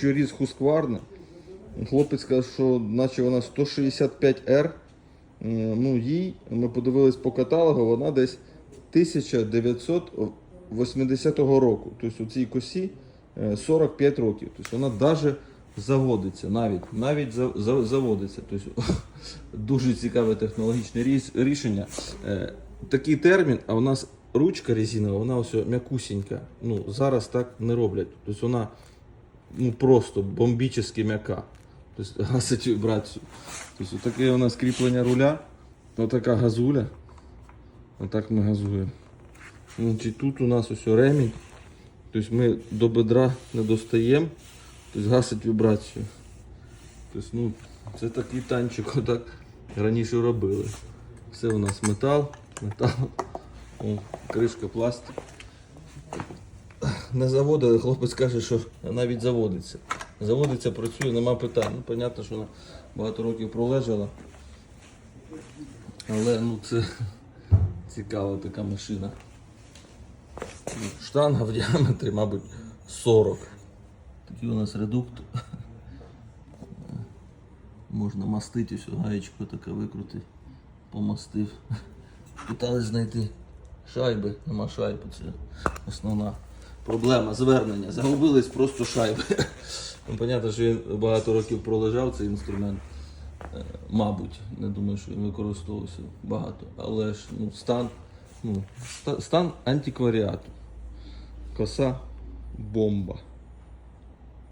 що різ Husqvarna. Хлопець сказав, що наче вона 165R. Е, Ну, їй, ми подивились по каталогу, вона десь 1980 року. Тобто у цій косі е, 45 років. Тобто вона навіть заводиться, навіть, навіть за- за- заводиться. Тобто, дуже цікаве технологічне рішення. Е, Такий термін, а у нас ручка резинова, вона ось м'якусінька. Ну, зараз так не роблять. Тобто вона ну, просто бомбічно м'яка. Тобто гасить вібрацію. Тобто таке у нас кріплення руля, отака газуля. Отак ми газуємо. Значить, тут у нас ось ремінь. Тобто ми до бедра не достаємо, тобто гасить вібрацію. Тобто, ну, це такий танчик, отак раніше робили. Все у нас метал, метал, О, кришка пластик. Не заводили, хлопець каже, що навіть заводиться. Заводиться, працює, нема питань. Ну, понятно, що вона багато років пролежала. Але ну це цікава така машина. Штанга в діаметрі, мабуть, 40. Такий у нас редуктор. Можна мастити ось гаєчку таке викрутити. Помастив. Питались знайти шайби, нема шайби, це основна проблема звернення. Загубились просто шайби. Ну, понятно, що він багато років пролежав цей інструмент. Е, Мабуть, не думаю, що він використовувався багато. Але ж ну, стан, ну, стан антикваріату. Коса бомба.